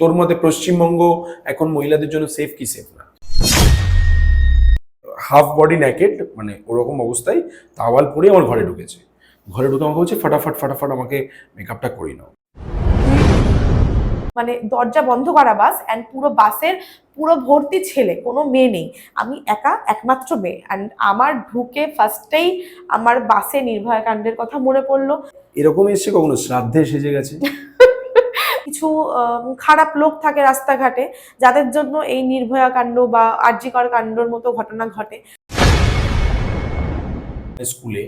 তোর মতে পশ্চিমবঙ্গ এখন মহিলাদের জন্য সেফ কি সেফ না? হাফ বডি ন্যাকেড মানে ওরকম অবস্থায় তাওয়াল পরে আমার ঘরে ঢুকেছে। ঘরে ঢুকে আমাকে বলছে ফাটাফাট ফাটাফাট আমাকে মেকআপটা করিয়ে নাও। মানে দরজা বন্ধ করা বাস অ্যান্ড পুরো বাসের পুরো ভর্তি ছেলে কোনো মেয়ে নেই। আমি একা একমাত্র মেয়ে। অ্যান্ড আমার ঢুকে ফার্স্টেই আমার বাসে নির্ভয়া কাণ্ডের কথা মনে পড়ল। এরকম এসছে কখনো? শ্রাদ্ধে সেজে গেছে। কিছু খারাপ লোক থাকে রাস্তাঘাটে যাদের জন্য এই নির্ভয়া কাণ্ড বা আর্যিকর কাণ্ডর মতো ঘটনা ঘটে। স্কুলে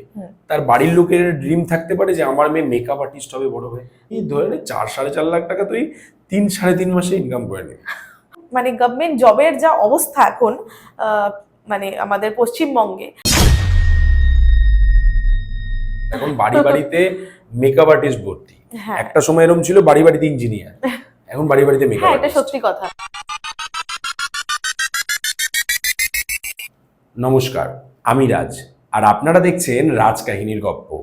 তার বাড়ির লোকের ড্রিম থাকতে পারে যে আমার মেয়ে মেকআপ আর্টিস্ট হবে বড় হয়ে। এই ধরে চার সাড়ে চার লাখ টাকা তুই তিন সাড়ে তিন মাসে ইনকাম করে নে মানে গভর্নমেন্ট জবের যা অবস্থা এখন মানে আমাদের পশ্চিমবঙ্গে। এখন বাড়ি বাড়িতে মেকআপ আর্টিস্ট ভর্তি। একটা সময় এরকম ছিল বাড়ি বাড়িতে ইঞ্জিনিয়ার এখন বাড়ি বাড়িতে মেকআপ হ্যাঁ এটা সত্যি কথা। নমস্কার আমি রাজ। আর আপনারা দেখছেন রাজ কাহিনীর গপ্প।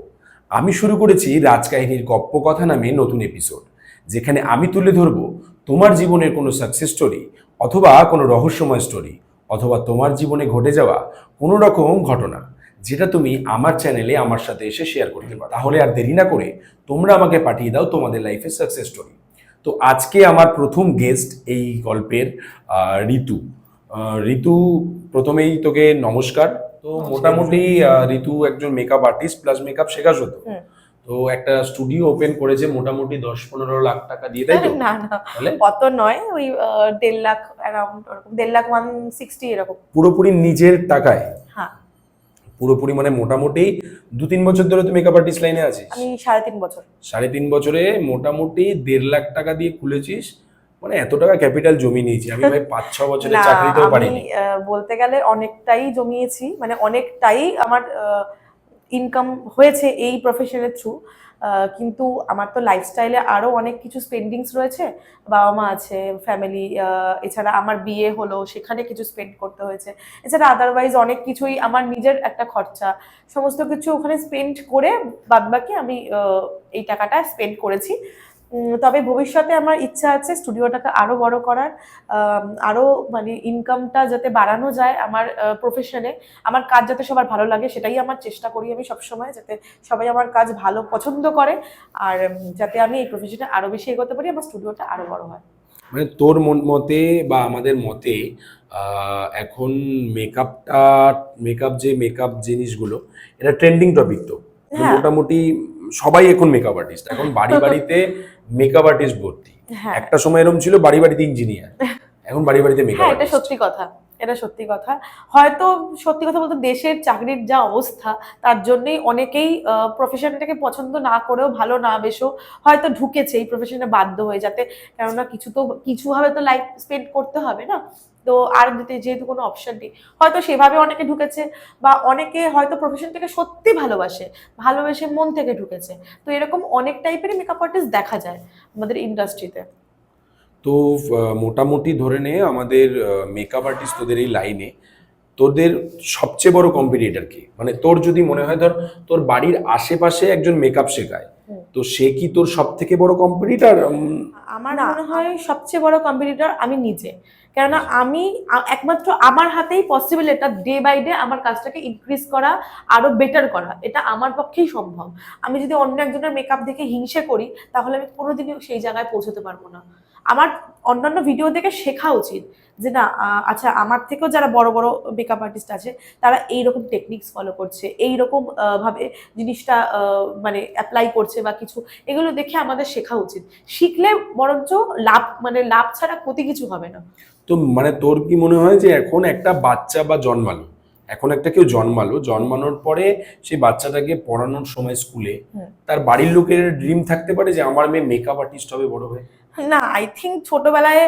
আমি শুরু করেছি রাজকাহিনীর গপ্প কথা নামে নতুন এপিসোড যেখানে আমি তুলে ধরব তোমার জীবনের কোনো সাকসেস স্টোরি অথবা কোনো রহস্যময় স্টোরি অথবা তোমার জীবনে ঘটে যাওয়া কোনো রকম ঘটনা। যেটা তুমি আমার চ্যানেলে আমার সাথে এসে শেয়ার করতে পারো। তাহলে আর দেরি না করে তোমরা আমাকে পাঠিয়ে দাও তোমাদের লাইফের সাকসেস স্টোরি তো আজকে আমার প্রথম গেস্ট এই গল্পের ঋতু। ঋতু প্রথমেই তোকে নমস্কার। তো মোটামুটি ঋতু একজন মেকআপ আর্টিস্ট প্লাস মেকআপ শেখাস তো তো একটা স্টুডিও ওপেন করেছে মোটামুটি দশ পনেরো লাখ টাকা দিয়ে তাই তো? না না। অত নয় ওই দেড় লাখ অ্যারাউন্ড ওরকম দেড় লাখ ওয়ান সিক্সটি এরকম। পুরোপুরি নিজের টাকায়? হ্যাঁ। পুরোপুরি মানে মোটামুটি দু তিন বছর ধরে তুমি মেকআপ আর্টিস্ট লাইনে আছিস? আমি সাড়ে তিন বছর। সাড়ে তিন বছরে মোটামুটি দেড় লাখ টাকা দিয়ে খুলেছিস মানে এত টাকা ক্যাপিটাল জমি নিয়েছি। আমি ভাই পাঁচ ছ বছরে চাকরিতেও পারিনি। বলতে গেলে অনেকটাই জমিয়েছি মানে অনেকটাই আমার ইনকাম হয়েছে এই প্রফেশনের থ্রু কিন্তু আমার তো লাইফস্টাইলে আরও অনেক কিছু স্পেন্ডিংস রয়েছে, বাবা মা আছে ফ্যামিলি এছাড়া আমার বিয়ে হলো, সেখানে কিছু স্পেন্ড করতে হয়েছে। এছাড়া আদারওয়াইজ অনেক কিছুই আমার নিজের একটা খরচা। সমস্ত কিছু ওখানে স্পেন্ড করে বাদবাকি আমি এই টাকাটা স্পেন্ড করেছি। তবে ভবিষ্যতে আমার ইচ্ছা আছে স্টুডিওটাকে আরও বড় করার আম, আরও মানে ইনকামটা যাতে বাড়ানো যায় আমার প্রফেশনে আমার কাজ যাতে সবার ভালো লাগে সেটাই আমার চেষ্টা করি আমি সবসময় যাতে সবাই আমার কাজ ভালো পছন্দ করে আর যাতে আমি এই প্রফেশনে আরও বেশি এগোতে পারি আমার স্টুডিওটা আরও বড় হয়। মানে তোর মতে বা আমাদের মতে এখন মেকআপটা মেকআপ যে মেকআপ জিনিসগুলো এটা ট্রেন্ডিং টপিক তো। হ্যাঁ। মোটামুটি সবাই এখন মেকআপ আর্টিস্ট এখন বাড়ি বাড়িতে মেকআপ আর্টিস্ট ভর্তি। হ্যাঁ। একটা সময় এরকম ছিল বাড়ি বাড়িতে ইঞ্জিনিয়ার এখন বাড়ি বাড়িতে মেকআপ হ্যাঁ আর্টিস্ট সত্যি কথা। এটা সত্যি কথা। হয়তো সত্যি কথা বলতে দেশের চাকরির যা অবস্থা, তার জন্যই অনেকেই প্রফেশনটাকে পছন্দ না করেও ভালো না বেশও হয়তো ঢুকেছে, এই প্রফেশনে বাধ্য হয়ে যাতে, কেননা কিছু তো কিছুভাবে তো লাইফ স্পেন্ড করতে হবে না। তো আর যেহেতু কোনো অপশন নেই, হয়তো সেভাবে অনেকে ঢুকেছে বা অনেকে হয়তো প্রফেশনটাকে সত্যি ভালোবাসে, ভালোবেসে মন থেকে ঢুকেছে। তো এরকম অনেক টাইপেরই মেকআপ আর্টিস্ট দেখা যায় আমাদের ইন্ডাস্ট্রিতে তো মোটামুটি ধরে নে আমাদের মেকআপ আর্টিস্ট তোদের এই লাইনে তোদের সবচেয়ে বড় কম্পিটিটর কি? মানে তোর যদি মনে হয় ধর তোর বাড়ির আশেপাশে একজন মেকআপ শেখায় তো সে কি তোর সব থেকে বড় কম্পিটিটর আমার মনে হয় সবচেয়ে বড় কম্পিটিটর আমি নিজে। কেননা আমি একমাত্র আমার হাতেই পসিবল এটা ডে বাই ডে আমার কাজটাকে ইনক্রিজ করা আরও বেটার করা। এটা আমার পক্ষেই সম্ভব। আমি যদি অন্য একজনের মেকআপ দেখে হিংসে করি তাহলে আমি কোনোদিনই সেই জায়গায় পৌঁছতে পারব না। আমার অন্যান্য ভিডিও দেখে শেখা উচিত যে না আচ্ছা আমার থেকেও যারা বড় বড় মেকআপ আর্টিস্ট আছে তারা এইরকম টেকনিক্স ফলো করছে এইরকম আহ, ভাবে জিনিসটা মানে অ্যাপ্লাই করছে বা কিছু এগুলো দেখে আমাদের শেখা উচিত। শিখলে বরঞ্চ লাভ মানে লাভ ছাড়া ক্ষতি কিছু হবে না। তো মানে তোর কি মনে হয় যে এখন একটা বাচ্চা বা জন্মালো? এখন একটা কেউ জন্মালো জন্মানোর পরে সেই বাচ্চাটাকে পড়ানোর সময় স্কুলে তার বাড়ির লোকের ড্রিম থাকতে পারে যে আমার মেয়ে মেকআপ আর্টিস্ট হবে বড় হয়ে? না আই থিঙ্ক ছোটবেলায়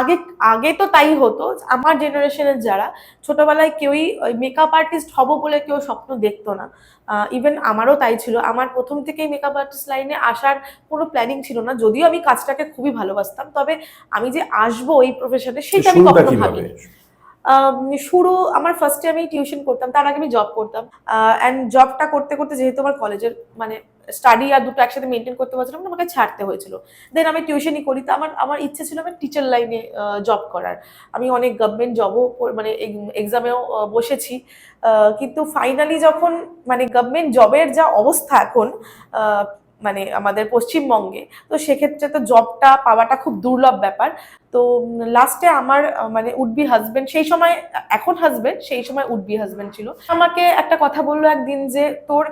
আগে আগে তো তাই হতো। আমার জেনারেশনের যারা ছোটবেলায় কেউই মেকআপ আর্টিস্ট হব বলে কেউ স্বপ্ন দেখতো না। ইভেন আমারও তাই ছিল। আমার প্রথম থেকেই মেকআপ আর্টিস্ট লাইনে আসার কোনো প্ল্যানিং ছিল না। যদিও আমি কাজটাকে খুবই ভালোবাসতাম তবে আমি যে আসব এই প্রফেশনে সেটা আমি কখনো ভাবিনি। শুরু আমার ফার্স্টে আমি টিউশন করতাম তার আগে আমি জব করতাম। অ্যান্ড জবটা করতে করতে যেহেতু আমার কলেজের মানে স্টাডি আর দুটো একসাথে মেনটেন করতে পারছিলাম না, আমাকে ছাড়তে হয়েছিল। দেন আমি টিউশনই করি, তো আমার আমার ইচ্ছে ছিল আমি টিচার লাইনে জব করার। আমি অনেক গভর্নমেন্ট জবও মানে এক্সামেও বসেছি। কিন্তু ফাইনালি যখন মানে গভর্নমেন্ট জবের যা অবস্থা এখন মানে আমাদের পশ্চিমবঙ্গে, তো সেক্ষেত্রে তো জবটা পাওয়াটা খুব দুর্লভ ব্যাপার। তো লাস্টে আমার মানে উডবি হাজবেন্ড সেই সময়, এখন হাজবেন্ড সেই সময় উডবি হাজবেন্ড ছিল। আমাকে একটা কথা বলল একদিন যে, তোর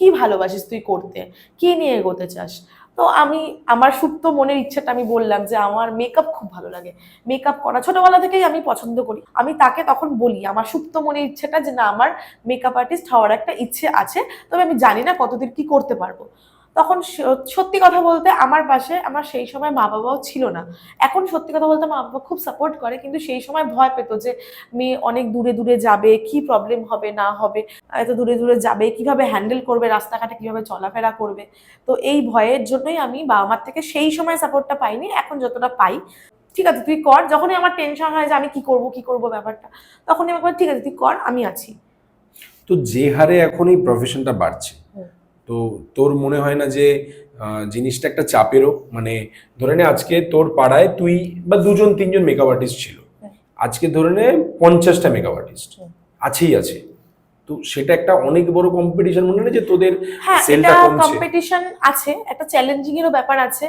কি ভালোবাসিস তুই করতে? কি নিয়ে এগোতে চাস? তো আমি, আমার সুপ্ত মনের ইচ্ছাটা আমি বললাম যে আমার মেকআপ খুব ভালো লাগে। মেকআপ করা, ছোটবেলা থেকেই আমি পছন্দ করি। আমি তাকে তখন বলি, আমার সুপ্ত মনের ইচ্ছেটা যে না, আমার মেকআপ আর্টিস্ট হওয়ার একটা ইচ্ছে আছে, তবে আমি জানি না কতদিন কি করতে পারব। তখন সত্যি কথা বলতে আমার পাশে আমার সেই সময় মা বাবাও ছিল না। এখন সত্যি কথা বলতে মা বাবা খুব সাপোর্ট করে কিন্তু সেই সময় ভয় পেতো যে মেয়ে অনেক দূরে দূরে যাবে কি প্রবলেম হবে না হবে এত দূরে দূরে যাবে কীভাবে হ্যান্ডেল করবে রাস্তাঘাটে কীভাবে চলাফেরা করবে। তো এই ভয়ের জন্যই আমি বাবা মার থেকে সেই সময় সাপোর্টটা পাইনি এখন যতটা পাই। ঠিক আছে তুই কর যখনই আমার টেনশন হয় যে আমি কি করব কি করব ব্যাপারটা তখনই আমি বলি, ঠিক আছে তুই কর আমি আছি। তো যে হারে এখন এই প্রফেশনটা বাড়ছে। তো তোর মনে হয় না যে জিনিসটা একটা চাপেরও? মানে ধরে নে আজকে তোর পাড়ায় তুই বা দুজন তিনজন মেকআপ আর্টিস্ট ছিল। হ্যাঁ। আজকে ধরে নে পঞ্চাশটা মেকআপ আর্টিস্ট আছেই আছে। তো সেটা একটা অনেক বড় কম্পিটিশন মনে হয় যে তোদের হ্যাঁ সেলটা কমছে? কম্পিটিশন আছে একটা চ্যালেঞ্জিং এরও ব্যাপার আছে।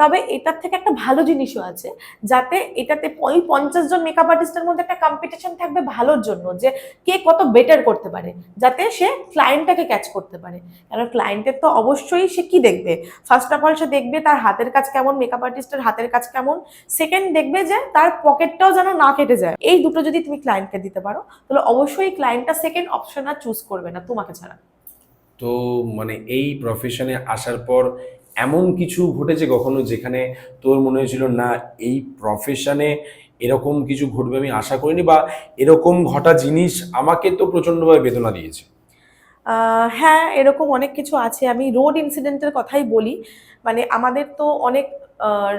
তবে এটার থেকে একটা ভালো জিনিসও আছে, যাতে এটাতে ওই পঞ্চাশ জন মেকআপ আর্টিস্টের মধ্যে একটা কম্পিটিশন থাকবে ভালোর জন্য, যে কে কত বেটার করতে পারে, যাতে সে ক্লায়েন্টটাকে ক্যাচ করতে পারে। কারণ ক্লায়েন্টের তো অবশ্যই সে কি দেখবে? ফার্স্ট অফ অল সে দেখবে তার হাতের কাজ কেমন মেকআপ আর্টিস্টের হাতের কাজ কেমন সেকেন্ড দেখবে যে তার পকেটটাও যেন না কেটে যায়। এই দুটো যদি তুমি ক্লায়েন্টকে দিতে পারো, তাহলে অবশ্যই ক্লায়েন্টটা সেকেন্ড অপশন আর চুজ করবে না, তোমাকে ছাড়া। তো মানে এই প্রফেশনে আসার পর এমন কিছু ঘটেছে কখনো যেখানে তোর মনে হয়েছিল, না, এই প্রফেশনে এরকম কিছু ঘটবে আমি আশা করিনি বা এরকম ঘটা জিনিস আমাকে তো প্রচণ্ডভাবে বেদনা দিয়েছে হ্যাঁ এরকম অনেক কিছু আছে। আমি রোড ইনসিডেন্টের কথাই বলি। মানে আমাদের তো অনেক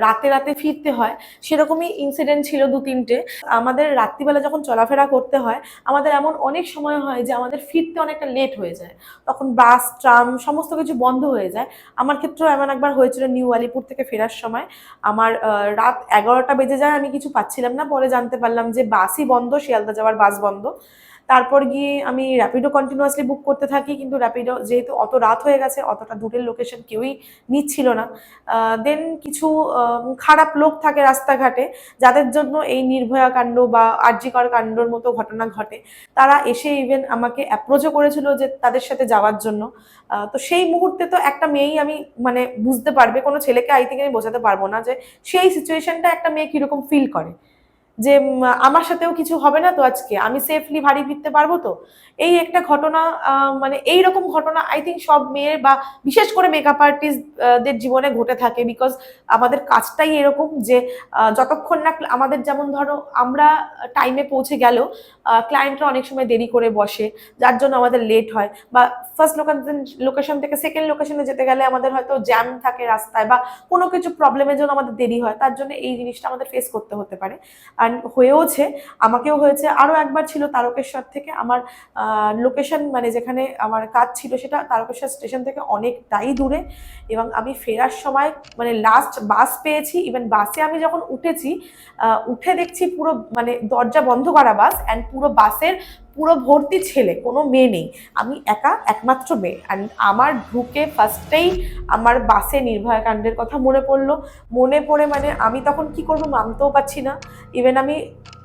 রাতে রাতে ফিরতে হয়। সেরকমই ইনসিডেন্ট ছিল দু তিনটে। আমাদের রাত্রিবেলা যখন চলাফেরা করতে হয়, আমাদের এমন অনেক সময় হয় যে আমাদের ফিরতে অনেকটা লেট হয়ে যায়। তখন বাস ট্রাম সমস্ত কিছু বন্ধ হয়ে যায়। আমার ক্ষেত্রেও এমন একবার হয়েছিল নিউ আলিপুর থেকে ফেরার সময়। আমার রাত এগারোটা বেজে যায়, আমি কিছু পাচ্ছিলাম না। পরে জানতে পারলাম যে বাসই বন্ধ, শিয়ালদা যাওয়ার বাস বন্ধ। তারপর গিয়ে আমি র্যাপিডো কন্টিনিউয়াসলি বুক করতে থাকি, কিন্তু র্যাপিডো যেহেতু অত রাত হয়ে গেছে, অতটা দূরের লোকেশন কেউই নিচ্ছিল না। দেন কিছু খারাপ লোক থাকে রাস্তাঘাটে, যাদের জন্য এই নির্ভয়া কাণ্ড বা আর্যিকর কাণ্ডর মতো ঘটনা ঘটে, তারা এসে ইভেন আমাকে অ্যাপ্রোচও করেছিল যে তাদের সাথে যাওয়ার জন্য। তো সেই মুহূর্তে তো একটা মেয়েই আমি মানে বুঝতে পারবে, কোনো ছেলেকে আই থিঙ্ক আমি বোঝাতে পারব না যে সেই সিচুয়েশনটা একটা মেয়ে কীরকম ফিল করে। যে আমার সাথেও কিছু হবে না তো আজকে, আমি সেফলি বাড়ি ফিরতে পারব তো? এই একটা ঘটনা মানে এই রকম ঘটনা আই থিঙ্ক সব মেয়ের বা বিশেষ করে মেকআপ আর্টিস্টদের জীবনে ঘটে থাকে বিকজ আমাদের কাজটাই এরকম যে যতক্ষণ না আমাদের যেমন ধরো আমরা টাইমে পৌঁছে গেলেও ক্লায়েন্টরা অনেক সময় দেরি করে বসে, যার জন্য আমাদের লেট হয়। বা ফার্স্ট লোকেশন লোকেশন থেকে সেকেন্ড লোকেশনে যেতে গেলে আমাদের হয়তো জ্যাম থাকে রাস্তায় বা কোনো কিছু প্রবলেমের জন্য আমাদের দেরি হয়, তার জন্য এই জিনিসটা আমাদের ফেস করতে হতে পারে। অ্যান্ড হয়েওছে, আমাকেও হয়েছে। আরও একবার ছিল তারকেশ্বর থেকে। আমার লোকেশন মানে যেখানে আমার কাজ ছিল সেটা তারকেশ্বর স্টেশন থেকে অনেকটাই দূরে। এবং আমি ফেরার সময় মানে লাস্ট বাস পেয়েছি। ইভেন বাসে আমি যখন উঠেছি উঠে দেখছি পুরো মানে দরজা বন্ধ করা বাস অ্যান্ড পুরো বাসের পুরো ভর্তি ছেলে, কোনো মেয়ে নেই। আমি একা, একমাত্র মেয়ে। অ্যান্ড আমার ঢুকে ফার্স্টেই আমার বাসে নির্ভয়া কাণ্ডের কথা মনে পড়ল। মনে পড়ে মানে আমি তখন কি করব নামতেও পারছি না। ইভেন আমি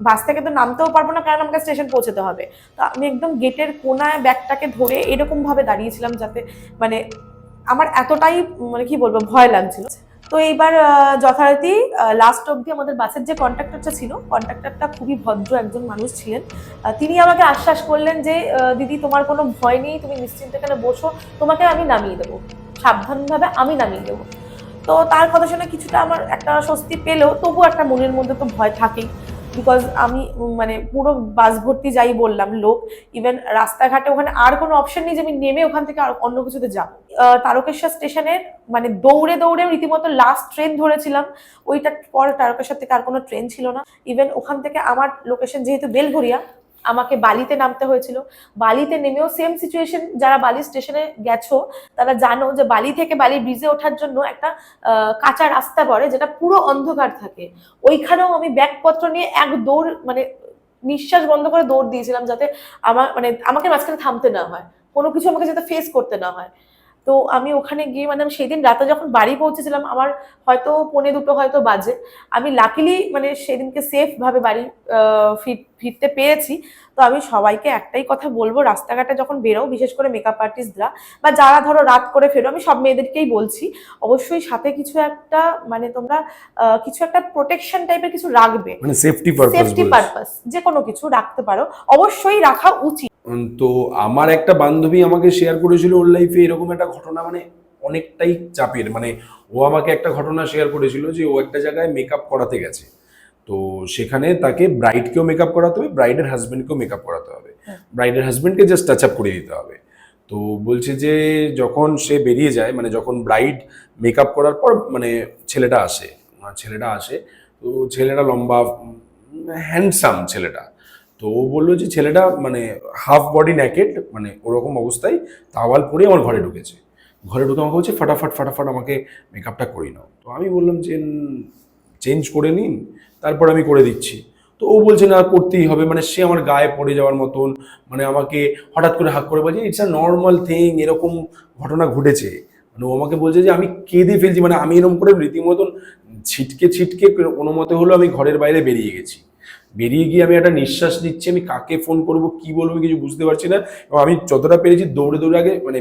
বাস থেকে তো নামতেও পারব না, কারণ আমাকে স্টেশন পৌঁছতে হবে। তো আমি একদম গেটের কোনায় ব্যাগটাকে ধরে এরকমভাবে দাঁড়িয়েছিলাম যাতে মানে আমার এতটাই মানে কি বলব ভয় লাগছিল। তো এইবার যথারীতি লাস্ট অবধি আমাদের বাসের যে কন্ট্রাক্টরটা ছিল কন্ট্রাক্টরটা খুবই ভদ্র একজন মানুষ ছিলেন। তিনি আমাকে আশ্বাস করলেন যে দিদি, তোমার কোনো ভয় নেই, তুমি নিশ্চিন্ত এখানে বসো? তোমাকে আমি নামিয়ে দেবো। সাবধানভাবে আমি নামিয়ে দেবো। তো তার কথা শুনে কিছুটা আমার একটা স্বস্তি পেলেও তবু একটা মনের মধ্যে তো ভয় থাকেই। বিকজ আমি মানে পুরো বাস ভর্তি যাই বললাম লোক ইভেন রাস্তাঘাটে ওখানে আর কোনো অপশন নেই যে আমি নেমে ওখান থেকে আর অন্য কিছুতে যাব। তারকেশ্বর স্টেশনের মানে দৌড়ে দৌড়ে রীতিমতো লাস্ট ট্রেন ধরেছিলাম। ওইটার পর তারকেশ্বর থেকে আর কোনো ট্রেন ছিল না। ইভেন ওখান থেকে আমার লোকেশন যেহেতু বেলঘরিয়া আমাকে বালিতে নামতে হয়েছিল। বালিতে নেমেও সেম সিচুয়েশন যারা বালি স্টেশনে গেছো, তারা জানো যে বালি থেকে বালি ব্রিজে ওঠার জন্য একটা কাঁচা রাস্তা পড়ে যেটা পুরো অন্ধকার থাকে। ওইখানেও আমি ব্যাগপত্র নিয়ে এক দৌড় মানে নিঃশ্বাস বন্ধ করে দৌড় দিয়েছিলাম যাতে আমার মানে আমাকে মাঝখানে থামতে না হয়। কোনো কিছু আমাকে যাতে ফেস করতে না হয়। তো আমি ওখানে গিয়ে মানে আমি সেদিন রাতে যখন বাড়ি পৌঁছেছিলাম আমার হয়তো পৌনে দুটো হয়তো বাজে আমি লাকিলি মানে সেদিনকে সেফ ভাবে বাড়ি ফিরতে পেরেছি। তো আমি সবাইকে একটাই কথা বলব রাস্তাঘাটে যখন বেরো বিশেষ করে মেকআপ আর্টিস্টরা বা যারা ধরো রাত করে ফেরো আমি সব মেয়েদেরকেই বলছি অবশ্যই সাথে কিছু একটা মানে তোমরা কিছু একটা প্রোটেকশন টাইপের কিছু রাখবে। সেফটি পারপাস যে কোনো কিছু রাখতে পারো। অবশ্যই রাখা উচিত। তো আমার একটা বান্ধবী আমাকে শেয়ার করেছিল ওর লাইফে এরকম একটা ঘটনা মানে অনেকটাই চাপের। মানে ও আমাকে একটা ঘটনা শেয়ার করেছিল যে ও একটা জায়গায় মেকআপ করাতে গেছে। তো সেখানে তাকে ব্রাইডকেও মেকআপ করাতে হবে ব্রাইডের হাজব্যান্ডকেও মেকআপ করাতে হবে। ব্রাইডের হাজব্যান্ডকে জাস্ট টাচ আপ করে দিতে হবে। তো বলছে যে যখন সে বেরিয়ে যায় মানে যখন ব্রাইড মেকআপ করার পর মানে ছেলেটা আসে ছেলেটা আসে তো ছেলেটা লম্বা হ্যান্ডসাম ছেলেটা। তো ও বলল যে ছেলেটা মানে হাফ বডি ন্যাকেড মানে ওরকম অবস্থায় তাওয়াল পরে আমার ঘরে ঢুকেছে। ঘরে ঢুকে আমাকে বলছে, ফাটাফাট ফাটাফাট আমাকে মেকআপটা করে নাও। তো আমি বললাম যে চেঞ্জ করে নিন, তারপর আমি করে দিচ্ছি। তো ও বলছে, না, করতেই হবে। মানে সে আমার গায়ে পড়ে যাওয়ার মতন মানে আমাকে হঠাৎ করে হাক করে বলছে ইটস আ নর্মাল থিং এরকম ঘটনা ঘটেছে। মানে ও আমাকে বলছে যে, আমি কেঁদে ফেলছি। মানে আমি এরকম করে রীতিমতন ছিটকে ছিটকে কোনো মতে হলো আমি ঘরের বাইরে বেরিয়ে গেছি। বেরিয়ে গিয়ে আমি একটা নিঃশ্বাস নিচ্ছি আমি কাকে ফোন করব কি বলব কিছু বুঝতে পারছি না এবং আমি যতটা পেরেছি দৌড়ে দৌড়ে আগে মানে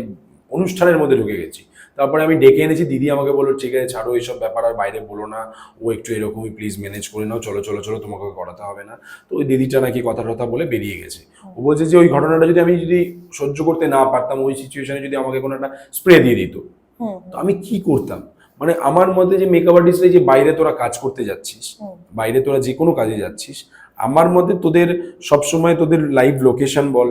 অনুষ্ঠানের মধ্যে ঢুকে গেছি। তারপরে আমি ডেকে এনেছি দিদি আমাকে বলল ঠিক আছে ছাড়ো এইসব ব্যাপার আর বাইরে বলো না। ও একটু এরকমই প্লিজ ম্যানেজ করে নাও চলো চলো চলো তোমাকে করাতে হবে না। তো ওই দিদিটা নাকি কথা টথা বলে বেরিয়ে গেছে। ও বলছে যে ওই ঘটনাটা যদি আমি যদি সহ্য করতে না পারতাম ওই সিচুয়েশনে যদি আমাকে কোনো একটা স্প্রে দিয়ে দিত। তো আমি কি করতাম? মানে আমার মতে যে মেকআপ আর্টিস্টরা যে বাইরে তোরা কাজ করতে যাচ্ছিস বাইরে তোরা যে কোনো কাজে যাচ্ছিস আমার মতে তোদের সবসময় তোদের লাইভ লোকেশন বল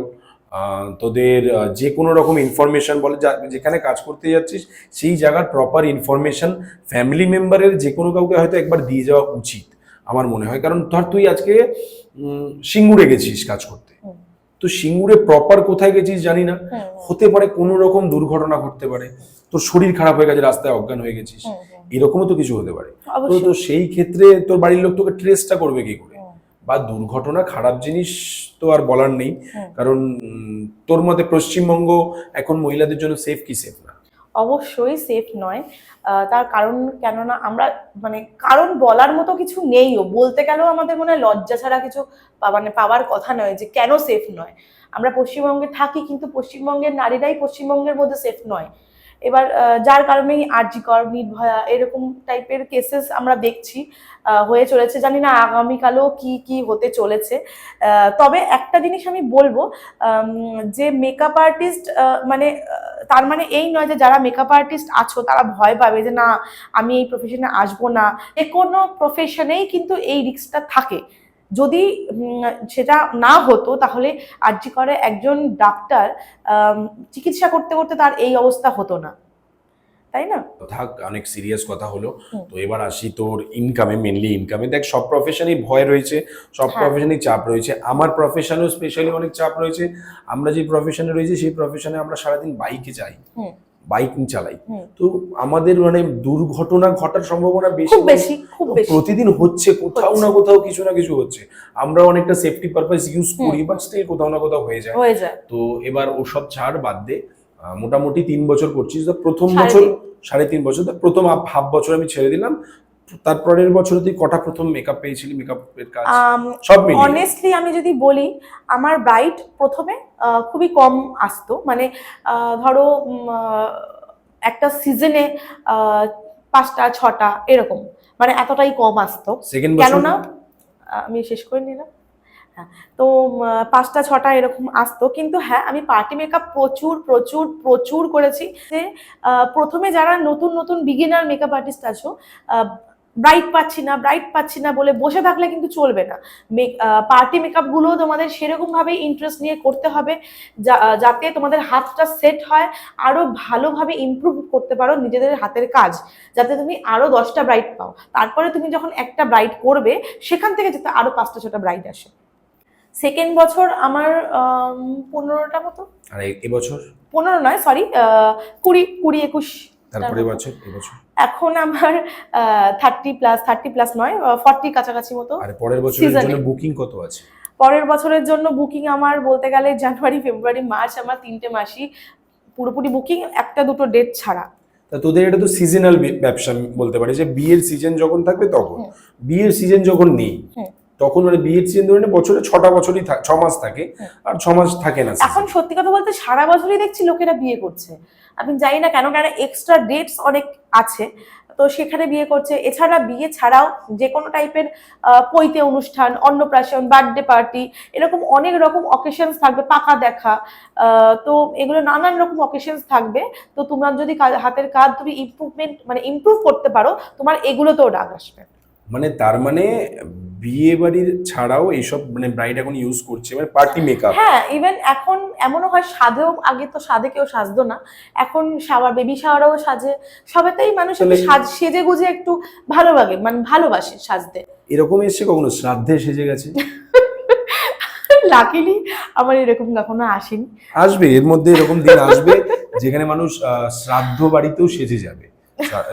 আহ, তোদের যে কোনো রকম ইনফরমেশন বল যেখানে কাজ করতে যাচ্ছিস সেই জায়গার প্রপার ইনফরমেশন ফ্যামিলি মেম্বারের যে কোনো কাউকে হয়তো একবার দিয়ে যাওয়া উচিত আমার মনে হয়। কারণ ধর তুই আজকে সিঙ্গুরে গেছিস কাজ করতে। তো সিঙ্গুরে প্রপার কোথায় গেছিস জানি না। হতে পারে কোনো রকম দুর্ঘটনা ঘটতে পারে। তোর শরীর খারাপ হয়ে গেছে রাস্তায় অজ্ঞান হয়ে গেছিস। এরকমও তো কিছু হতে পারে। তো সেই ক্ষেত্রে তোর বাড়ির লোক তোকে ট্রেসটা করবে কি করে? বা দুর্ঘটনা খারাপ জিনিস তো আর বলার নেই। কারণ তোর মতে পশ্চিমবঙ্গ এখন মহিলাদের জন্য সেফ কি সেফ না? অবশ্যই সেফ নয়। তার কারণ কেননা আমরা মানে কারণ বলার মতো কিছু নেইও বলতে গেলেও আমাদের মনে হয় লজ্জা ছাড়া কিছু মানে পাওয়ার কথা নয় যে কেন সেফ নয়। আমরা পশ্চিমবঙ্গে থাকি কিন্তু পশ্চিমবঙ্গের নারীরাই পশ্চিমবঙ্গের মধ্যে সেফ নয়। এবার যার কারণেই আরজিকর, নির্ভয়া এরকম টাইপের কেসেস আমরা দেখছি হয়ে চলেছে। জানি না আগামীকালেও কি কি হতে চলেছে। তবে একটা জিনিস আমি বলব যে মেকআপ আর্টিস্ট মানে তার মানে এই নয় যে যারা মেকআপ আর্টিস্ট আছো, তারা ভয় পাবে যে না, আমি এই প্রফেশনে আসব না। যে কোনো প্রফেশনেই কিন্তু এই রিক্সটা থাকে। যদি সেটা না হতো তাহলে আর্জি করে একজন ডাক্তার চিকিৎসা করতে করতে তার এই অবস্থা হতো না। তাই না? থাক অনেক সিরিয়াস কথা হলো। তো এবার আসি তোর ইনকামে মেনলি ইনকামে দেখ সব প্রফেশনেই ভয় রয়েছে সব হ্যাঁ। প্রফেশনেই চাপ রয়েছে। আমার প্রফেশনেও স্পেশালি অনেক চাপ রয়েছে। আমরা যে প্রফেশনে রয়েছি সেই প্রফেশনে আমরা সারাদিন বাইকে যাই। বাইক চালাই। তো আমাদের মানে দুর্ঘটনা ঘটার সম্ভাবনা বেশি বেশি খুব বেশি। প্রতিদিন হচ্ছে কোথাও না কোথাও কিছু না কিছু হচ্ছে। আমরা অনেকটা সেফটি পারপাস ইউজ করি বাট স্টিল কোথাও না কোথাও হয়ে যায়। হয়ে যায়। তো এবার ওসব ছাড় বাদ দে। মোটামুটি তিন বছর করছিস। প্রথম বছর সাড়ে তিন বছর প্রথম হাফ বছর আমি ছেড়ে দিলাম। তারপরের বছর তুই কটা প্রথম মেকআপ পেয়েছিলি? মেকআপের কাজ? সব মিলিয়ে। অনেস্টলি আমি যদি বলি আমার ব্রাইট প্রথমে খুবই কম আসতো। মানে ধরো একটা সিজনে পাঁচটা ছটা এরকম। মানে এতটাই কম আসতো। কেননা আমি শেষ করে নিলাম। হ্যাঁ তো পাঁচটা ছটা এরকম আসতো। কিন্তু হ্যাঁ আমি পার্টি মেকআপ প্রচুর প্রচুর প্রচুর করেছি। যে প্রথমে যারা নতুন নতুন বিগিনার মেকআপ আর্টিস্ট আছো ব্রাইট পাচ্ছি না ব্রাইট পাচ্ছি না বলে বসে থাকলে কিন্তু চলবে না। পার্টি মেকআপগুলো তোমাদের সেরকম ভাবে ইন্টারেস্ট নিয়ে করতে হবে যাতে তোমাদের হাতটা সেট হয় আরও ভালোভাবে ইমপ্রুভ করতে পারো নিজেদের হাতের কাজ যাতে তুমি আরও দশটা ব্রাইট পাও। তারপরে তুমি যখন একটা ব্রাইট করবে সেখান থেকে যাতে আরও পাঁচটা ছটা ব্রাইট আসে। সেকেন্ড বছর আমার পনেরোটা মতো? আর এবছর পনেরো নয় সরি কুড়ি কুড়ি একুশ বছর এবছর এখন আমার থার্টি প্লাস থার্টি প্লাস নয় ফর্টি কাছাকাছি মতো আর পরের বছরের জন্য বুকিং কত আছে? পরের বছরের জন্য বুকিং আমার বলতে গেলে জানুয়ারি ফেব্রুয়ারি মার্চ আমার তিনটে মাসই পুরোপুরি বুকিং একটা দুটো ডেট ছাড়া। তা তোদের এটা তো সিজনাল ব্যবসা বলতে পারি যে বিয়ের সিজন যখন থাকবে তখন বিয়ের সিজন যখন নেই তখন মানে বিয়ের সিজন ধরে বছরে ছটা বছরই ছ মাস থাকে আর ছ মাস থাকে না এখন সত্যি কথা বলতে সারা বছরই দেখছি লোকেরা বিয়ে করছে। আমি জানি না কেন কেন এক্সট্রা ডেটস অনেক আছে। তো সেখানে বিয়ে করছে। এছাড়া বিয়ে ছাড়াও যে কোনো টাইপের পৈতে অনুষ্ঠান, অন্নপ্রাশন বার্থডে পার্টি এরকম অনেক রকম অকেশনস থাকবে, পাকা দেখা তো এগুলো নানান রকম অকেশনস থাকবে। তো তোমার যদি হাতের কাজ তুমি ইমপ্রুভমেন্ট মানে ইমপ্রুভ করতে পারো, তোমার এগুলোতেও ডাক আসবে। মানে তার মানে বিয়ে বাড়ির ছাড়াও এইসব মানে ব্রাইড এখন ইউজ করছে মানে পার্টি মেকআপ হ্যাঁ ইভেন এখন এমনও হয় সাধেও আগে তো সাধে কেউ সাজতো না। এখন শাওয়ার বেবি শাওয়ারও সাজে। সবেতেই মানুষ একটু সাজ সেজে গুজে একটু ভালো লাগে মানে ভালোবাসে সাজতে। এরকম এসছে কখনো? শ্রাদ্ধে সেজে গেছে? লাকিলি আমার এরকম কখনো আসেনি। আসবে এর মধ্যে এরকম দিন আসবে যেখানে মানুষ শ্রাদ্ধ বাড়িতেও সেজে যাবে।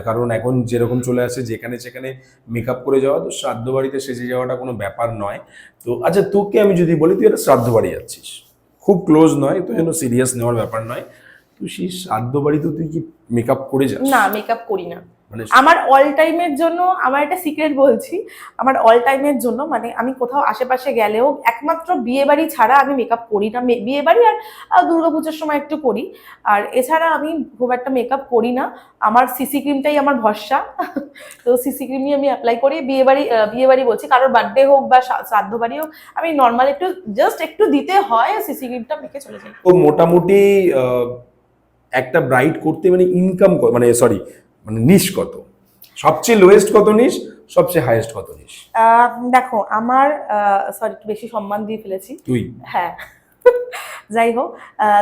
কারণ এখন যেরকম চলে আসে, যেখানে সেখানে মেকআপ করে যাওয়া, তো শ্রাদ্ধ বাড়িতে সেজে যাওয়াটা কোনো ব্যাপার নয়। তো আচ্ছা তোকে আমি যদি বলি, তুই একটা শ্রাদ্ধ বাড়ি যাচ্ছিস। খুব ক্লোজ নয়, তো যেন সিরিয়াস নেওয়ার ব্যাপার নয়। তো সেই শ্রাদ্ধ বাড়িতে তুই কি মেকআপ করে যাস? না মেকআপ করি না। আমার অল টাইমের জন্য আমার একটা সিক্রেট বলছি। আমার অল টাইমের জন্য মানে আমি কোথাও আশেপাশে গেলেও একমাত্র বিয়ে বাড়ি ছাড়া আমি মেকআপ করি না। বিয়ে বাড়ি আর দুর্গাপুজোর সময় একটু করি। আর এছাড়া আমি খুব একটা মেকআপ করি না। আমার সিসি ক্রিমটাই আমার ভরসা। তো সিসি ক্রিমই আমি অ্যাপ্লাই করি। বিয়ে বাড়ি বিয়ে বাড়ি বলছি কারোর বার্থডে হোক বা শ্রাদ্ধ বাড়ি হোক আমি নর্মাল একটু জাস্ট একটু দিতে হয় সিসি ক্রিমটা মেখে চলে যাই। ও মোটামুটি একটা ব্রাইড করতে মানে ইনকাম মানে সরি মানে নিশ কত? সবচেয়ে লোয়েস্ট কত নিস সবচেয়ে হাইয়েস্ট কত নিস আহ, দেখো আমার সরি একটু বেশি সম্মান দিয়ে ফেলেছি। তুই। হ্যাঁ। যাই হোক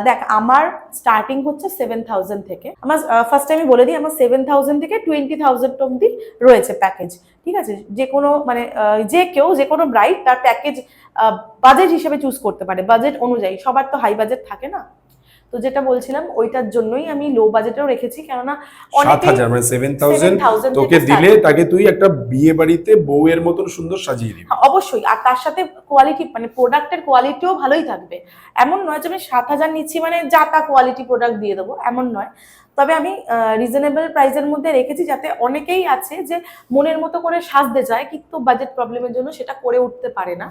দেখ আমার স্টার্টিং হচ্ছে সেভেন থাউজেন্ড থেকে। আমার ফার্স্ট আমি বলে দিই আমার সেভেন থাউজেন্ড থেকে টোয়েন্টি থাউজেন্ড অব্দি রয়েছে প্যাকেজ ঠিক আছে? যে কোনো মানে যে কেউ যে কোনো ব্রাইড তার প্যাকেজ বাজেট হিসেবে চুজ করতে পারে। বাজেট অনুযায়ী সবার তো হাই বাজেট থাকে না? তো যেটা বলছিলাম ওইটার জন্যই আমি লো বাজেটেও রেখেছি কেননা সাত হাজার মানে সেভেন থাউজেন্ড 7,000 তোকে দিলে তাকে তুই একটা বিয়ে বাড়িতে বউয়ের মতন সুন্দর সাজিয়ে দিবি। হ্যাঁ, অবশ্যই আর তার সাথে কোয়ালিটি মানে প্রোডাক্টের কোয়ালিটিও ভালোই থাকবে। এমন নয় যে আমি সাত হাজার নিচ্ছি মানে যা তা কোয়ালিটি প্রোডাক্ট দিয়ে দেবো এমন নয়। তবে আমি রিজনেবল প্রাইসের মধ্যে রেখেছি যাতে অনেকেই আছে যে মনের মতো করে সাজতে চায় কিন্তু বাজেট প্রবলেমের জন্য সেটা করে উঠতে পারে না।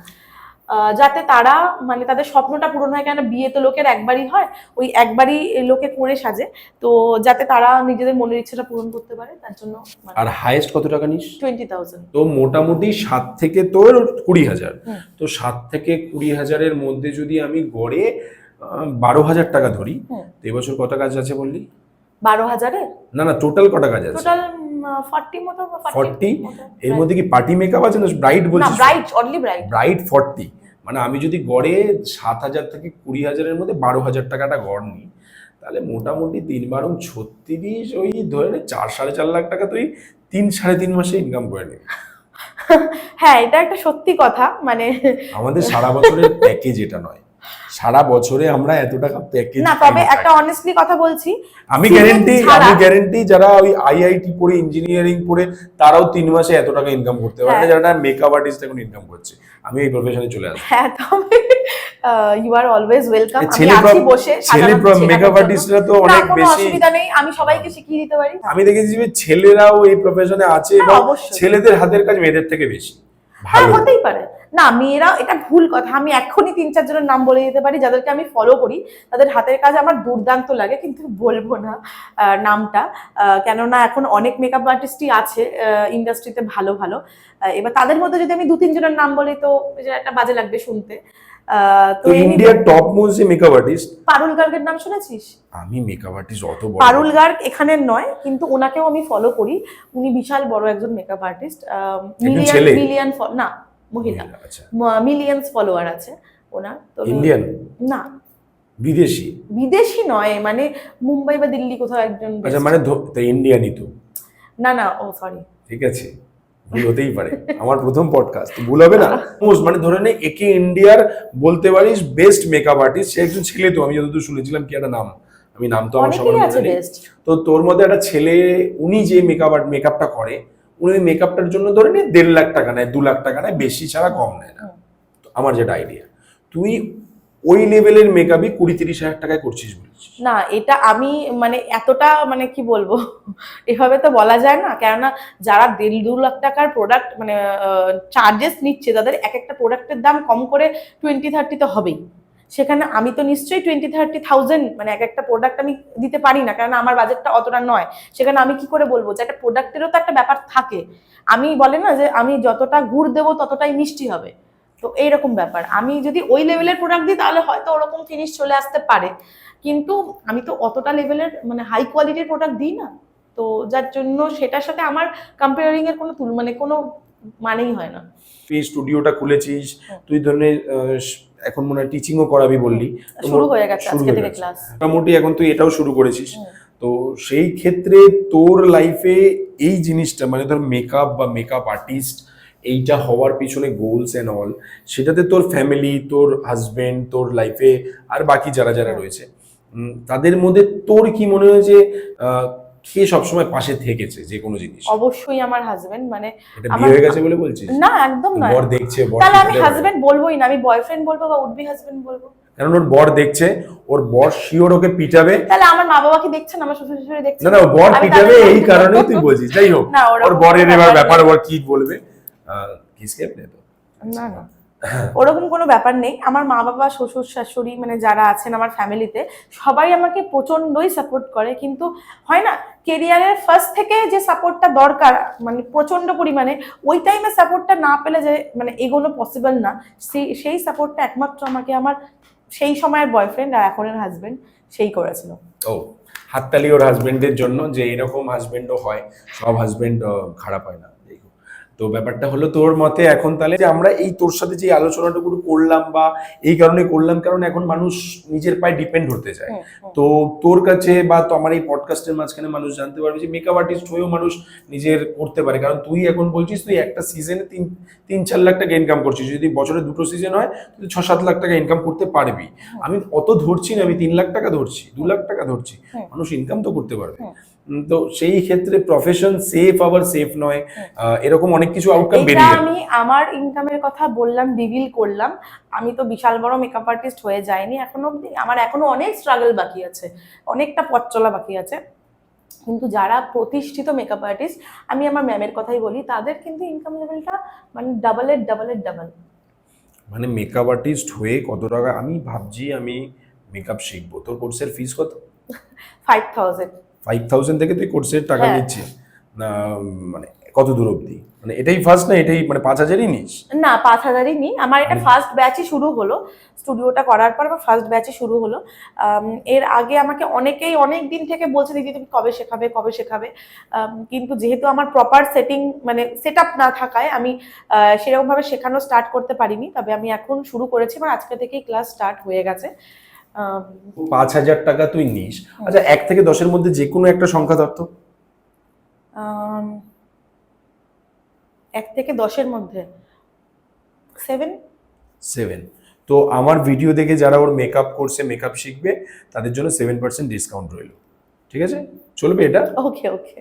যাতে তারা মানে তাদের স্বপ্নটা পূরণ হয় কেন বিয়ে তো লোকের একবারই হয় ওই একবারই লোকে করে সাজে। তো যাতে তারা নিজেদের মনের ইচ্ছাটা পূরণ করতে পারে তার জন্য আর হাইয়েস্ট কত টাকা নিস? টোয়েন্টি থাউজেন্ড তো মোটামুটি সাত থেকে তোর কুড়ি হাজার। তো সাত থেকে কুড়ি হাজারের মধ্যে যদি আমি গড়ে বারো হাজার টাকা ধরি তো এবছর কত কাজ আছে বললি? বারো হাজারে না না টোটাল কটা কাজ আছে? টোটাল ফর্টি মতো বা 40? 40 এর মধ্যে কি পার্টি মেকআপ আছে না ব্রাইড না বলছিস? Bright only bright bright forty মানে আমি যদি গড়ে সাত হাজার থেকে কুড়ি হাজারের মধ্যে বারো হাজার টাকাটা গড় নিই তাহলে মোটামুটি তিন বারো ছত্রিশ ওই ধরে নে চার সাড়ে চার লাখ টাকা তুই তিন সাড়ে তিন মাসে ইনকাম করে নিবি। হ্যাঁ এটা একটা সত্যি কথা মানে আমাদের সারা বছরের প্যাকেজ এটা নয়। সারা বছরে আমরা এত টাকা প্যাকেজ না তবে একটা অনেস্টলি কথা বলছি আমি গ্যারেন্টি আমি গ্যারেন্টি যারা ওই আইআইটি পড়ে ইঞ্জিনিয়ারিং পড়ে তারাও তিন মাসে এত টাকা ইনকাম করতে পারে না হ্যাঁ। যারা মেকআপ আর্টিস্ট এখন ইনকাম করছে। আমি এই প্রফেশনে চলে আসব। হ্যাঁ তবে ইউ আর অলওয়েজ ওয়েলকাম আমি আছি বসে ছেলে মেকআপ আর্টিস্টরা তো অনেক বেশি অসুবিধা নেই আমি সবাইকে শিখিয়ে দিতে পারি। আমি দেখেছি যে ছেলেরাও এই প্রফেশনে আছে হ্যাঁ, এবং ছেলেদের হাতের কাজ মেয়েদের থেকে বেশি। হ্যাঁ ভালো। হতেই পারে। না মেয়েরা এটা ভুল কথা। আমি এখনই তিন চার জনের নাম বলে দিতে পারি যাদেরকে আমি ফলো করি। তাদের হাতের কাজ আমার দুর্দান্ত লাগে কিন্তু বলব না নামটা। কেননা এখন অনেক মেকআপ আর্টিস্টই আছে ইন্ডাস্ট্রিতে ভালো ভালো। এবার তাদের মধ্যে যদি আমি দু তিনজনের নাম বলি তো একটা বাজে লাগবে শুনতে। তো তো ইন্ডিয়ার টপ মোস্ট যে মেকআপ আর্টিস্ট পারুল গার্গের নাম শুনেছিস? আমি মেকআপ আর্টিস্ট অত বড় পারুল গার্গ এখানের নয় কিন্তু ওনাকেও আমি ফলো করি। উনি বিশাল বড় একজন মেকআপ আর্টিস্ট মিলিয়ন? মিলিয়ন না মহিলা। আচ্ছা। মিলিয়ন্স ফলোয়ার আছে ওনার। তো ইন্ডিয়ান না। বিদেশি? বিদেশি নয় মানে মুম্বাই বা দিল্লি কোথাও একজন আচ্ছা মানে তো ইন্ডিয়ানই তো। না না ও সরি ঠিক আছে। ভুল হতেই পারে। আমার প্রথম পডকাস্ট ভুল হবে না? Most মানে ধরে নে একে ইন্ডিয়ার বলতে পারিস বেস্ট মেকআপ আর্টিস্ট সে একজন ছেলে তো আমি যতদূর শুনেছিলাম কি একটা নাম। আমি নাম তো আমার সবার মনে নেই। তো তোর মধ্যে একটা ছেলে উনি যে মেকআপ আর্ট মেকআপটা করে উনি ওই মেকআপটার জন্য ধরে নে দেড় লাখ টাকা নেয় দু লাখ টাকা নেয় বেশি ছাড়া কম নেয় না। তো আমার যেটা আইডিয়া তুই ওই লেভেলের মেকআপই কুড়ি তিরিশ হাজার টাকায় করছিস বলছিস। না এটা আমি মানে এতটা মানে কি বলব? এভাবে তো বলা যায় না। কেননা যারা দেড় দু লাখ টাকার প্রোডাক্ট মানে চার্জেস নিচ্ছে তাদের এক একটা প্রোডাক্টের দাম কম করে টোয়েন্টি থার্টি তো হবেই। সেখানে আমি তো নিশ্চয়ই টোয়েন্টি থার্টি থাউজেন্ড মানে এক একটা প্রোডাক্ট আমি দিতে পারি না কারণ আমার বাজেটটা অতটা নয়। সেখানে আমি কি করে বলব যে একটা প্রোডাক্টেরও তো একটা ব্যাপার থাকে। আমি বলে না যে আমি যতটা গুড় দেবো ততটাই মিষ্টি হবে। তো এইরকম ব্যাপার। আমি যদি ওই লেভেলের প্রোডাক্ট দিই তাহলে হয়তো ওরকম জিনিস চলে আসতে পারে। কিন্তু আমি তো অতটা লেভেলের মানে হাই কোয়ালিটির প্রোডাক্ট দিই না। তো যার জন্য সেটার সাথে আমার কম্পেয়ারিং এর কোনো মানে কোনো মানেই হয় না। তুই স্টুডিওটা খুলেছিস তুই ধরনের এখন মনে হয় টিচিংও করাবি বললি। শুরু হয়ে গেছে আজকে থেকে ক্লাস মোটামুটি এখন তুই এটাও শুরু করেছিস। তো সেই ক্ষেত্রে তোর লাইফে এই জিনিসটা মানে ধর মেকআপ বা মেকআপ আর্টিস্ট এইটা হওয়ার পিছনে গোলস এন্ড অল সেটাতে তোর ফ্যামিলি তোর হাজবেন্ড তোর লাইফে আর বাকি যারা যারা রয়েছে তাদের মধ্যে তোর কি মনে হয় যে কে সবসময় পাশে থেকেছে যে কোনো জিনিস। অবশ্যই আমার হাজবেন্ড মানে এটা বিয়ে হয়ে গেছে বলে বলছিস? না একদম নয়। বর দেখছে বর তাহলে আমি হাজবেন্ড বলবোই না আমি বয়ফ্রেন্ড বলব বা উড বি হাজবেন্ড বলব? কারণ ওর বর দেখছে ওর বর শিওর ওকে পিটাবে। তাহলে আমার মা বাবা কি দেখছেন আমার শ্বশুর শাশুড়ি দেখছেন না না বর পিটাবে এই কারণেই তুই বলছিস। যাই হোক ওর বরের এবার ব্যাপার ওর কি বলবে? তো? না না। ওরকম কোনো ব্যাপার নেই। আমার মা বাবা, শ্বশুর শাশুড়ি মানে যারা আছেন আমার ফ্যামিলিতে সবাই আমাকে প্রচন্ডই সাপোর্ট করে। কিন্তু হয় না কেরিয়ারের ফার্স্ট থেকে যে সাপোর্টটা দরকার মানে প্রচণ্ড পরিমাণে, ওই টাইমে সাপোর্টটা না পেলে যে মানে এগোনো পসিবল না। সেই সেই সাপোর্টটা একমাত্র আমাকে আমার, সেই সময়ের বয়ফ্রেন্ড আর এখনের হাজবেন্ড সেই করেছিল। ও, হাততালি ওর হাজবেন্ডের জন্য যে এরকম হাজবেন্ডও হয়, সব হাজবেন্ড খারাপ হয় না। তো ব্যাপারটা হলো তোর মতে এখন তাহলে যে আমরা এই তোর সাথে যে আলোচনাটুকু করলাম বা এই কারণে করলাম কারণ এখন মানুষ নিজের পায়ে ডিপেন্ড হতে চায়। তো তোর কাছে বা তো আমার এই পডকাস্টের মাঝখানে মানুষ জানতে পারবে যে মেকআপ আর্টিস্ট হয়েও মানুষ নিজের করতে পারে। কারণ তুই এখন বলছিস তুই একটা সিজনে তিন তিন চার লাখ টাকা ইনকাম করছিস। যদি বছরে দুটো সিজন হয় তুই ছ সাত লাখ টাকা ইনকাম করতে পারবি। আমি অত ধরছি না আমি তিন লাখ টাকা ধরছি দু লাখ টাকা ধরছি। মানুষ ইনকাম তো করতে পারবে। তো সেই ক্ষেত্রে প্রফেশন সেফ আবার সেফ নয়। এরকম অনেক কিছু আউটকাম বেরিয়ে আমি আমার ইনকামের কথা বললাম রিভিল করলাম। আমি তো বিশাল বড় মেকআপ আর্টিস্ট হয়ে যায়নি এখনও অবধি আমার এখনও অনেক স্ট্রাগল বাকি আছে অনেকটা পথ চলা বাকি আছে। কিন্তু যারা প্রতিষ্ঠিত মেকআপ আর্টিস্ট আমি আমার ম্যামের কথাই বলি তাদের কিন্তু ইনকাম লেভেলটা মানে ডাবলের ডাবলের ডাবল মানে মেকআপ আর্টিস্ট হয়ে কত টাকা আমি ভাবছি আমি মেকআপ শিখব। তোর কোর্সের ফিস কত? ফাইভ থাউজেন্ড ফাইভ থাউজেন্ড থেকে তুই কোর্সের টাকা হ্যাঁ। নিচ্ছিস। না মানে কত দূর অবধি? মানে এটাই ফার্স্ট না এটাই মানে পাঁচ হাজারই নিস? না পাঁচ হাজারই নি। আমার এটা ফার্স্ট ব্যাচই শুরু হলো। স্টুডিওটা করার পর আমার ফার্স্ট ব্যাচই শুরু হলো। এর আগে আমাকে অনেকেই অনেক দিন থেকে বলছে দিদি তুমি কবে শেখাবে কবে শেখাবে? কিন্তু যেহেতু আমার প্রপার সেটিং মানে সেট আপ না থাকায় আমি সেরকমভাবে শেখানো স্টার্ট করতে পারিনি। তবে আমি এখন শুরু করেছি এবং আজকে থেকেই ক্লাস স্টার্ট হয়ে গেছে। পাঁচ হাজার টাকা তুই নিস। আচ্ছা এক থেকে দশের মধ্যে যে কোনো একটা সংখ্যা ধরতো এক থেকে দশের মধ্যে। সেভেন সেভেন তো আমার ভিডিও দেখে যারা ওর মেকআপ কোর্সে মেকআপ শিখবে তাদের জন্য সেভেন পার্সেন্ট ডিসকাউন্ট রইল। ঠিক আছে? চলবে এটা? ওকে ওকে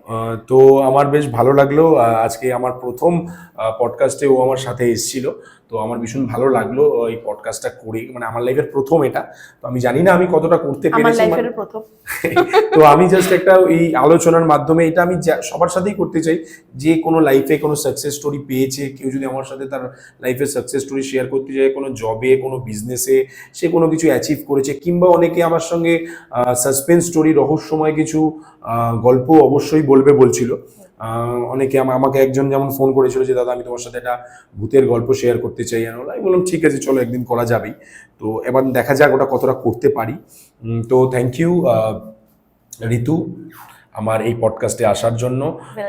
তো আমার বেশ ভালো লাগল। আজকে আমার প্রথম পডকাস্টে ও আমার সাথে এসেছিল। তো আমার ভীষণ ভালো লাগল এই পডকাস্টটা করে মানে আমার লাইফের প্রথম এটা। তো আমি জানি না আমি কতটা করতে পেরেছি মানে- লাইফের প্রথম। তো আমি জাস্ট একটা এই আলোচনার মাধ্যমে এটা আমি সবার সাথেই করতে চাই। যে কোনো লাইফে কোনো সাকসেস স্টোরি পেয়েছে কেউ যদি আমার সাথে তার লাইফের সাকসেস স্টোরি শেয়ার করতে চায় কোনো জবে কোনো বিজনেসে সে কোনো কিছু অ্যাচিভ করেছে কিংবা অনেকে আমার সঙ্গে সাসপেন্স স্টোরি রহস্যময় কিছু আহ, গল্প অবশ্যই বলবে বলছিল। অনেকে আমা- আমাকে একজন যেমন ফোন করেছিল যে, দাদা, আমি তোমার সাথে একটা ভূতের গল্প শেয়ার করতে চাই। আমি বললাম ঠিক আছে, চলো একদিন করা যাবেই। তো এবার দেখা যাক ওটা কতটা করতে পারি। তো থ্যাংক ইউ ঋতু। আমার এই পডকাস্টে আসার জন্য।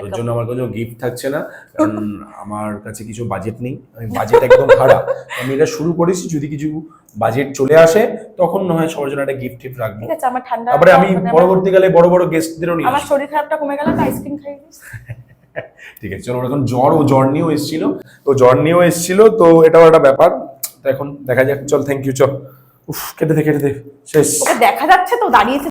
ওর জন্য আমার কোনো গিফট থাকছে না। কারণ আমার কাছে কিছু বাজেট নেই। আমি বাজেট একদম খারাপ আমি এটা শুরু করেছি যদি কিছু বাজেট চলে আসে তখন না হয় সবার জন্য একটা গিফট টিফট রাখব। ঠিক আছে আমার ঠান্ডা তারপরে আমি পরবর্তীকালে বড় বড় গেস্টদেরও নিয়ে আমার শরীর খারাপটা কমে গেল আইসক্রিম খাই। ঠিক আছে চলো এখন জ্বর ও জ্বর নিয়েও এসেছিল। তো জ্বর নিয়েও এসেছিল তো এটাও একটা ব্যাপার। তো এখন দেখা যাক চল থ্যাংক ইউ চল। উফ কেটে দে কেটে দে। শেষ। দেখা যাচ্ছে তো দাঁড়িয়েছে।